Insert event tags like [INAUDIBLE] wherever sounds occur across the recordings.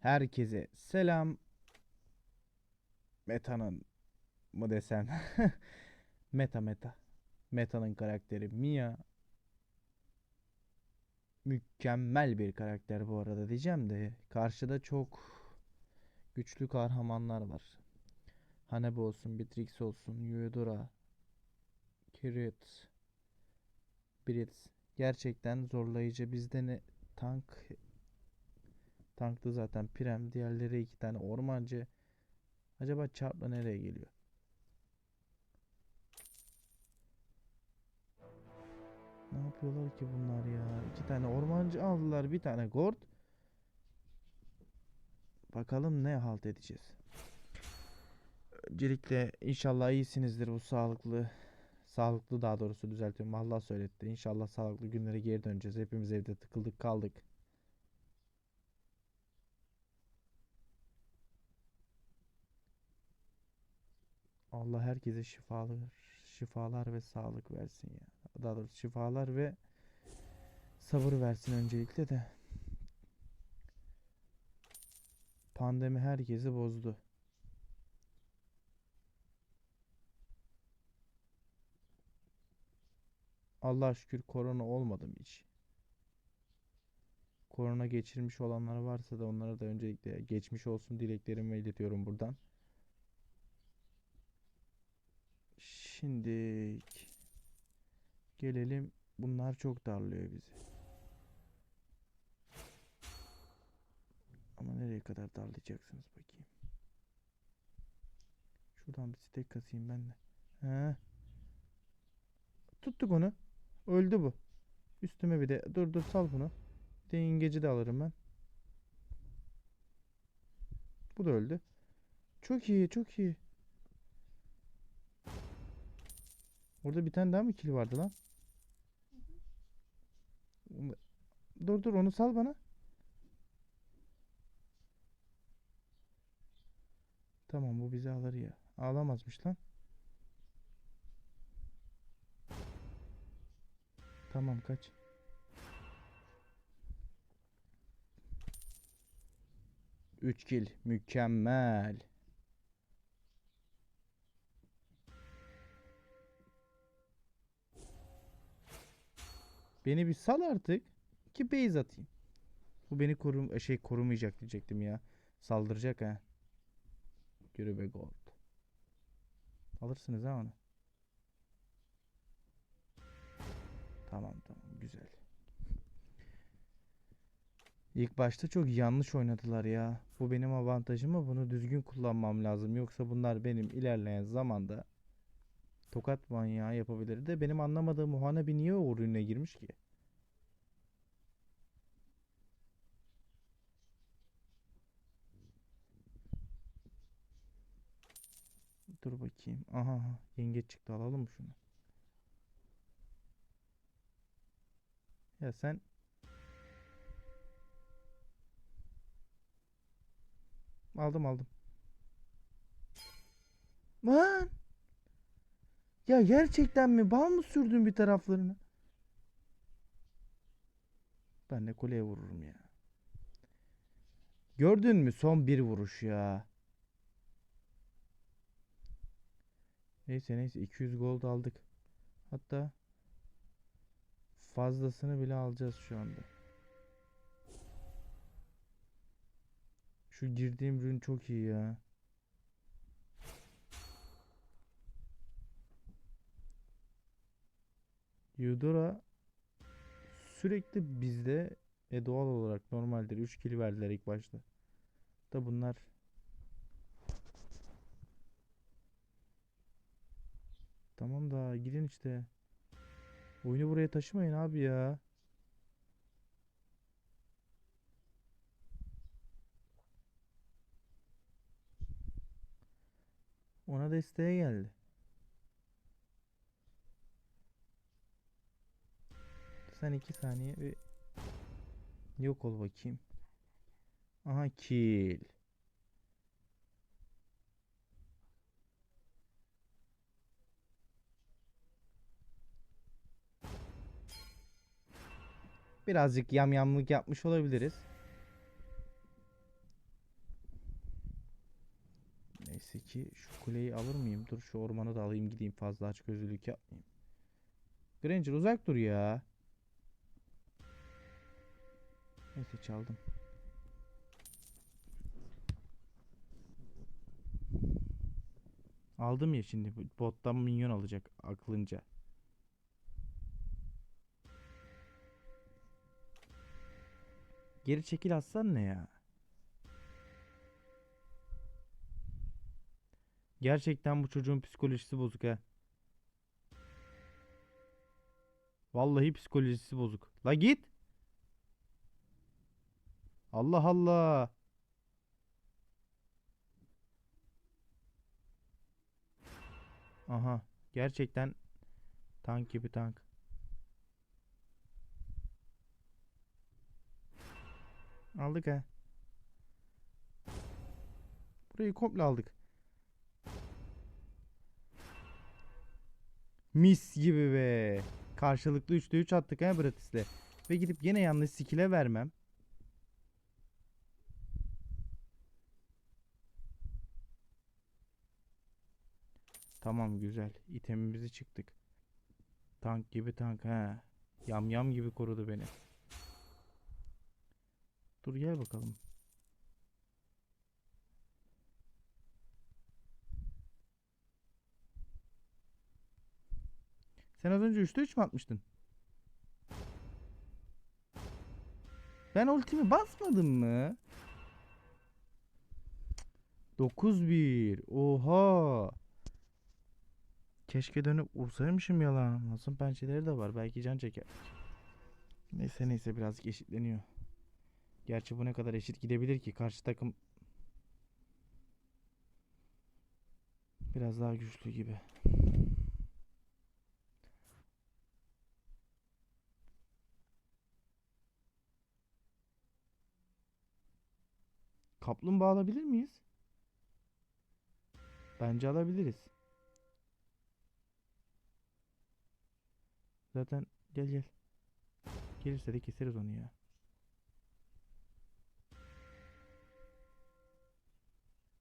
Herkese selam. Meta'nın mı desem? [LAUGHS] Meta Meta. Meta'nın karakteri Mia. Mükemmel bir karakter bu arada diyeceğim de karşıda çok güçlü kahramanlar var. Hanabi olsun, Beatrix olsun, Eudora, Kirit, Blitz. Gerçekten zorlayıcı. Bizde ne tank Tanklı zaten Prem. Diğerleri iki tane ormancı. Acaba çarpla nereye geliyor? Ne yapıyorlar ki bunlar ya? İki tane ormancı aldılar. Bir tane gord. Bakalım ne halt edeceğiz. Öncelikle inşallah iyisinizdir bu sağlıklı. Sağlıklı daha doğrusu düzeltiyorum. Allah söyletti. İnşallah sağlıklı günlere geri döneceğiz. Hepimiz evde tıkıldık kaldık. Allah herkese şifalar, şifalar ve sağlık versin ya. Daha doğrusu şifalar ve sabır versin öncelikle de. Pandemi herkesi bozdu. Allah şükür korona olmadım hiç. Korona geçirmiş olanlar varsa da onlara da öncelikle geçmiş olsun dileklerimi iletiyorum buradan. Şimdi gelelim. Bunlar çok darlıyor bizi. Ama nereye kadar darlayacaksınız bakayım. Şuradan bir stek kasayım ben de. He. Tuttuk onu. Öldü bu. Üstüme bir de dur dur sal bunu. Bir de alırım ben. Bu da öldü. Çok iyi, çok iyi. Orada bir tane daha mı kill vardı lan? Dur dur onu sal bana. Tamam bu bizi alır ya. Ağlamazmış lan. Tamam kaç. Üç kill. Mükemmel. Beni bir sal artık ki base atayım. Bu beni korum şey korumayacak diyecektim ya. Saldıracak ha. Yürü be gold. Alırsınız ha onu. Tamam tamam güzel. İlk başta çok yanlış oynadılar ya. Bu benim avantajım ama bunu düzgün kullanmam lazım. Yoksa bunlar benim ilerleyen zamanda tokat manyağı yapabilir de benim anlamadığım o Hanabi niye o ürüne girmiş ki? Dur bakayım. Aha yengeç çıktı alalım mı şunu? Ya sen Aldım aldım. Lan! Ya gerçekten mi? Bal mı sürdün bir taraflarını? Ben de kuleye vururum ya. Gördün mü son bir vuruş ya. Neyse neyse 200 gold aldık. Hatta fazlasını bile alacağız şu anda. Şu girdiğim ürün çok iyi ya. Eudora sürekli bizde e doğal olarak normaldir. 3 kill verdiler ilk başta. Da bunlar Tamam da gidin işte. Oyunu buraya taşımayın abi ya. Ona desteğe geldi. Sen iki saniye bir yok ol bakayım. Aha kill. Birazcık yamyamlık yapmış olabiliriz. Neyse ki şu kuleyi alır mıyım? Dur şu ormanı da alayım gideyim fazla aç gözlülük yapmayayım. Granger uzak dur ya. Neyse çaldım. Aldım ya şimdi bottan minyon alacak aklınca. Geri çekil atsan ne ya? Gerçekten bu çocuğun psikolojisi bozuk ha. Vallahi psikolojisi bozuk. La git. Allah Allah. Aha. Gerçekten tank gibi tank. Aldık ha. Burayı komple aldık. Mis gibi be. Karşılıklı 3'te 3 attık ha Bratis'le. Ve gidip yine yanlış skill'e vermem. Tamam güzel. İtemimizi çıktık. Tank gibi tank ha. Yam yam gibi korudu beni. Dur gel bakalım. Sen az önce 3'te 3 mü atmıştın? Ben ultimi basmadım mı? 9-1. Oha. Keşke dönüp vursaymışım yalan. Nasıl pençeleri de var. Belki can çeker. Neyse neyse birazcık eşitleniyor. Gerçi bu ne kadar eşit gidebilir ki? Karşı takım biraz daha güçlü gibi. Kaplumbağa alabilir miyiz? Bence alabiliriz. Zaten gel gel. Gelirse de keseriz onu ya.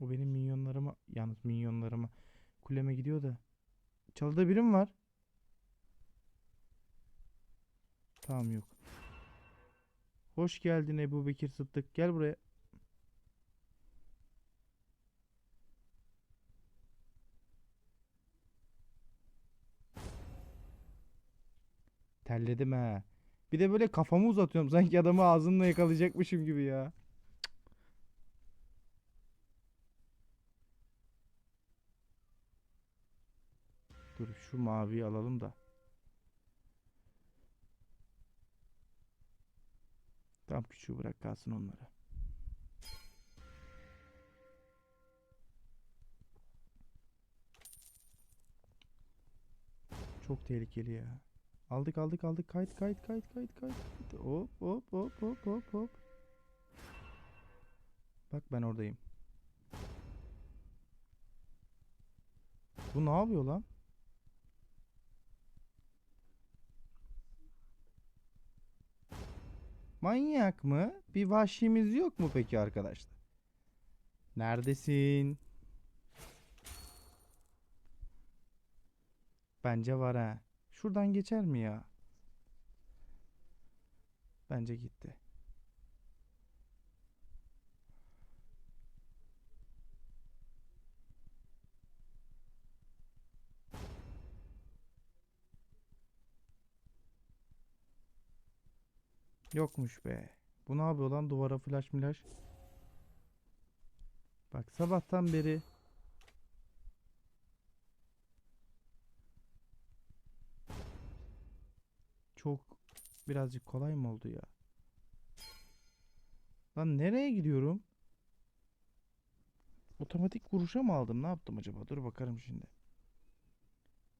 O benim minyonlarıma, yalnız minyonlarıma kuleme gidiyor da. Çalıda birim var. Tamam yok. Hoş geldin Ebu Bekir Sıddık. Gel buraya. Terledim ha. Bir de böyle kafamı uzatıyorum. Sanki adamı ağzımla yakalayacakmışım gibi ya. Dur şu maviyi alalım da. Tam küçüğü bırak kalsın onlara. Çok tehlikeli ya. Aldık aldık aldık kayıt kayıt kayıt kayıt kayıt. Hop hop hop hop hop hop. Bak ben oradayım. Bu ne yapıyor lan? Manyak mı? Bir vahşimiz yok mu peki arkadaşlar? Neredesin? Bence var ha. Şuradan geçer mi ya? Bence gitti. Yokmuş be. Bu ne yapıyor lan duvara flash milaş? Bak sabahtan beri çok birazcık kolay mı oldu ya? Lan nereye gidiyorum? Otomatik vuruşa mı aldım? Ne yaptım acaba? Dur bakarım şimdi.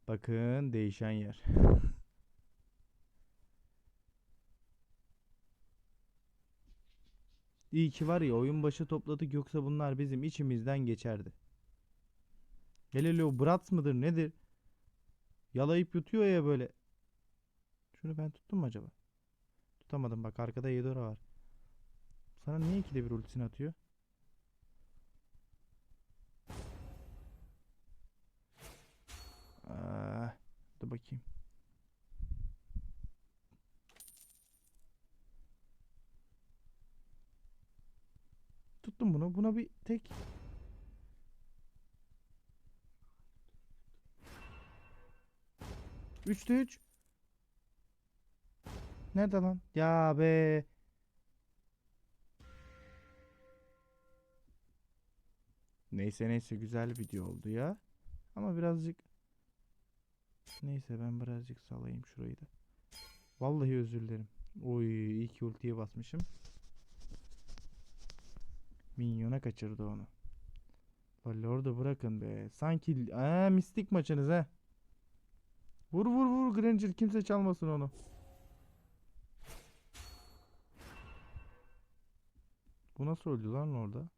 Bakın değişen yer. [LAUGHS] İyi ki var ya oyun başı topladık yoksa bunlar bizim içimizden geçerdi. Hele o Bratz mıdır nedir? Yalayıp yutuyor ya böyle. Şunu ben tuttum mu acaba? tutamadım. Bak arkada Eudora var. Sana niye ikide bir ultisini atıyor? Aa, dur bakayım. Bunu. Buna bir tek Üçte üç. Nerede lan? Ya be. Neyse neyse güzel video oldu ya. Ama birazcık Neyse ben birazcık salayım şurayı da. Vallahi özür dilerim. Oy iyi ki ultiye basmışım. Minyona kaçırdı onu. La Lord'u bırakın be. Sanki aa, mistik maçınız ha. Vur vur vur Granger kimse çalmasın onu. Bu nasıl öldü lan orada?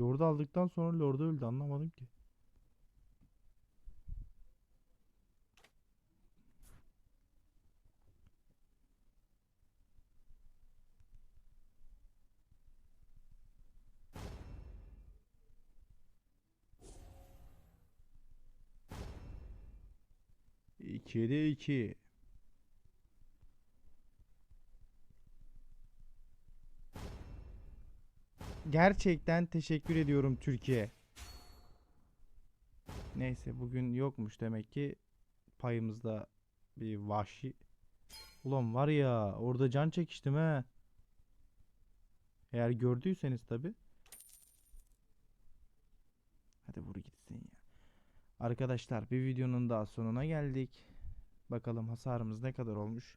Lord'u aldıktan sonra Lord'u öldü anlamadım ki. İkide iki. Gerçekten teşekkür ediyorum Türkiye. Neyse bugün yokmuş demek ki payımızda bir vahşi. Ulan var ya orada can çekiştim he. Eğer gördüyseniz tabi. Hadi vur gitsin ya. Arkadaşlar bir videonun daha sonuna geldik. Bakalım hasarımız ne kadar olmuş.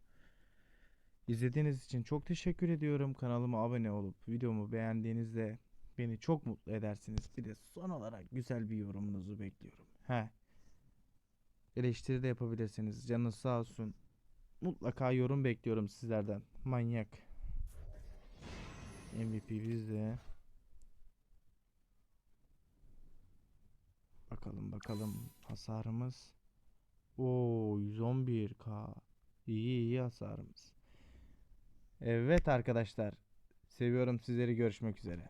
İzlediğiniz için çok teşekkür ediyorum. Kanalıma abone olup videomu beğendiğinizde beni çok mutlu edersiniz. Bir de son olarak güzel bir yorumunuzu bekliyorum. He. Eleştiri de yapabilirsiniz. Canınız sağ olsun. Mutlaka yorum bekliyorum sizlerden. Manyak. MVP bizde. Bakalım bakalım hasarımız. Oo 111k. İyi iyi hasarımız. Evet arkadaşlar. Seviyorum sizleri görüşmek üzere.